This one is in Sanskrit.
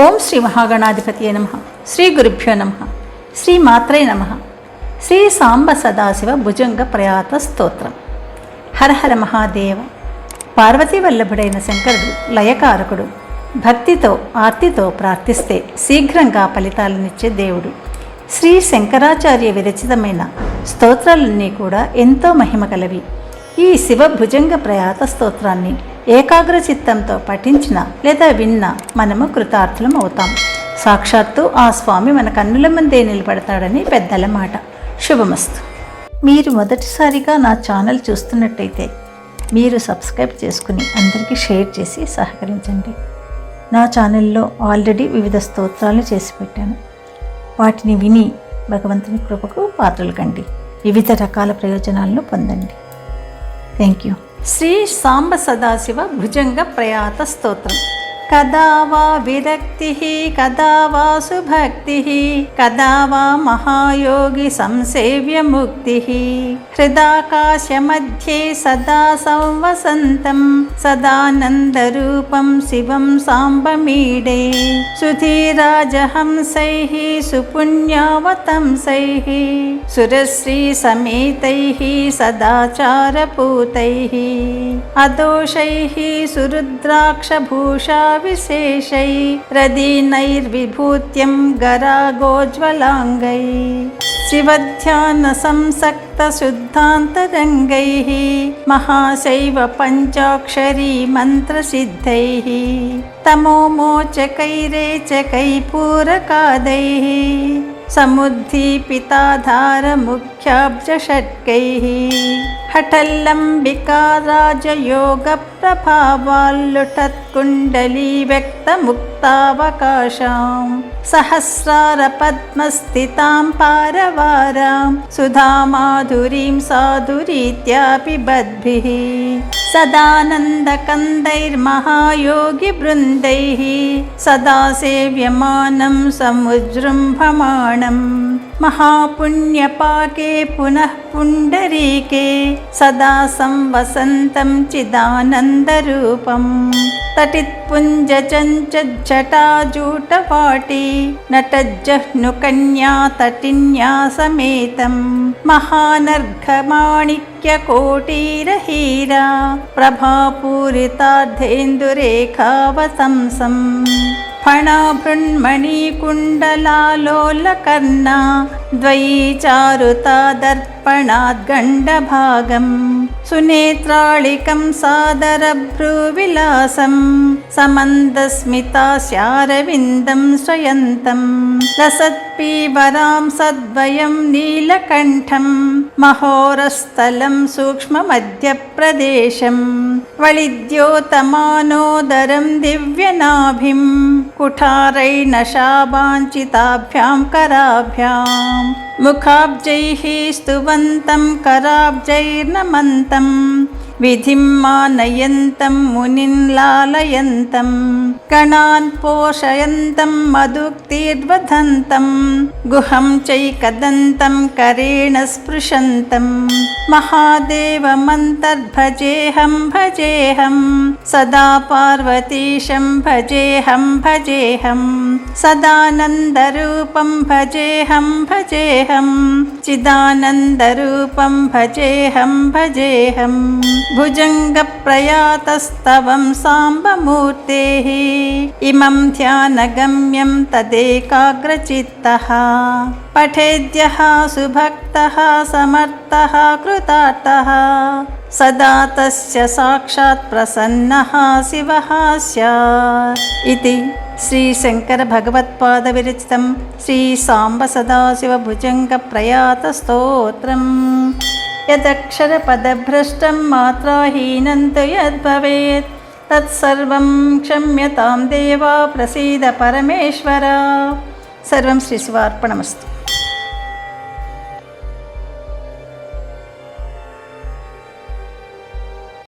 ఓం శ్రీ మహాగణాధిపతి నమ. శ్రీ గురుభ్యో నమ. శ్రీ మాత్రే నమ. శ్రీ సాంబ సదాశివ భుజంగ ప్రయాత స్తోత్రం. హరహర మహాదేవ. పార్వతీ వల్లభుడైన శంకరుడు లయకారకుడు భక్తితో ఆర్తితో ప్రార్థిస్తే శీఘ్రంగా ఫలితాలనిచ్చే దేవుడు. శ్రీ శంకరాచార్య విరచితమైన స్తోత్రాలన్నీ కూడా ఎంతో మహిమ కలవి. ఈ శివ భుజంగ ప్రయాత స్తోత్రాన్ని ఏకాగ్ర చిత్తంతో పఠించిన లేదా విన్న మనము కృతార్థులం అవుతాం. సాక్షాత్తు ఆ స్వామి మన కన్నుల ముందే నిలబడతాడని పెద్దల మాట. శుభమస్తు. మీరు మొదటిసారిగా నా ఛానల్ చూస్తున్నట్టయితే మీరు సబ్స్క్రైబ్ చేసుకుని అందరికీ షేర్ చేసి సహకరించండి. నా ఛానల్లో ఆల్రెడీ వివిధ స్తోత్రాలు చేసి పెట్టాను. వాటిని విని భగవంతుని కృపకు పాత్రలు కండి. వివిధ రకాల ప్రయోజనాలను పొందండి. Thank you Shri Samba Sadashiva Bhujanga Prayata Stotram. कदा वा विरक्तिः कदा वा सुभक्तिः कदा वा महायोगि संसेव्यमुक्तिः हृदाकाशमध्ये सदा संवसन्तं सदानन्दरूपं शिवं साम्बमीडे। सुधीराजहंसैः सुपुण्यावतंसैः सुरश्रीसमेतैः सदाचारपूतैः। अदोषैः सुरुद्राक्षभूषा विशेषै रदीनैर्विभूत्यं गरागोज्ज्वलाङ्गै शिवध्यानसंसक्तशुद्धान्तरङ्गैः महाशैव पञ्चाक्षरी मन्त्रसिद्धैः तमोमोचकैरेचकैपूरकादैः समुद्दीपिताधारमुख्याब्जषट्कैः हठल्लम्बिकाराजयोगप्रभावाल्लुठत्कुण्डली व्यक्तमुक्तावकाशां सहस्रारपद्मस्थितां पारवारां सुधामाधुरीं साधुरीत्यापि बद्भिः। सदानन्दकन्दैर्महायोगिवृन्दैः। सदा सेव्यमानं समुजृम्भमाणम् महापुण्यपाके पुनः पुण्डरीके सदा संवसन्तं चिदानन्दरूपम् तटित्पुञ्जचञ्चज्जटाजूटपाटी नटज्जह्नुकन्या तटिन्या समेतं महानर्घमाणिक्यकोटीरहीरा प्रभापूरितार्धेन्दुरेखावतंसम् फणाभृन्मणिकुण्डलालोलकर्णा द्वयी चारुता दर्पणाद्गण्डभागम् सुनेत्राळिकं सादरभ्रूविलासं समन्दस्मितास्यारविन्दं श्रयन्तं लसत्पीवरां सद्वयं नीलकण्ठं महोरस्थलं सूक्ष्ममध्यप्रदेशं वलिद्योतमानोदरं दिव्यनाभिं कुठारैर्नशाबाञ्चिताभ्यां कराभ्यां मुखाब्जैः स्तुवन्तं कराब्जैर्नमन्तं विधिं मानयन्तं मुनिं लालयन्तं गणान् पोषयन्तं मधुक्तिर्वधन्तं गुहं चैकदन्तं करेण स्पृशन्तं। महादेवमन्तर्भजेऽहं भजेऽहं सदा पार्वतीशं भजेऽहं भजेऽहं सदानन्दरूपं भजेऽहं भजेऽहं चिदानन्दरूपं भजेऽहं भजेऽहं भुजङ्गप्रयातस्तवं साम्बमूर्तेः इमं ध्यानगम्यं तदेकाग्रचित्तः पठेद्यः सुभक्तः समर्थः कृतार्थः सदा तस्य साक्षात् प्रसन्नः शिवः स्यात् इति श्रीशङ्करभगवत्पादविरचितं श्रीसाम्बसदाशिवभुजङ्गप्रयातस्तोत्रम् यदक्षरपदभ्रष्टं मात्राहीनं तु यद्भवेत् तत्सर्वं क्षम्यतां देवा प्रसीद परमेश्वर सर्वं श्रीशिवार्पणमस्तु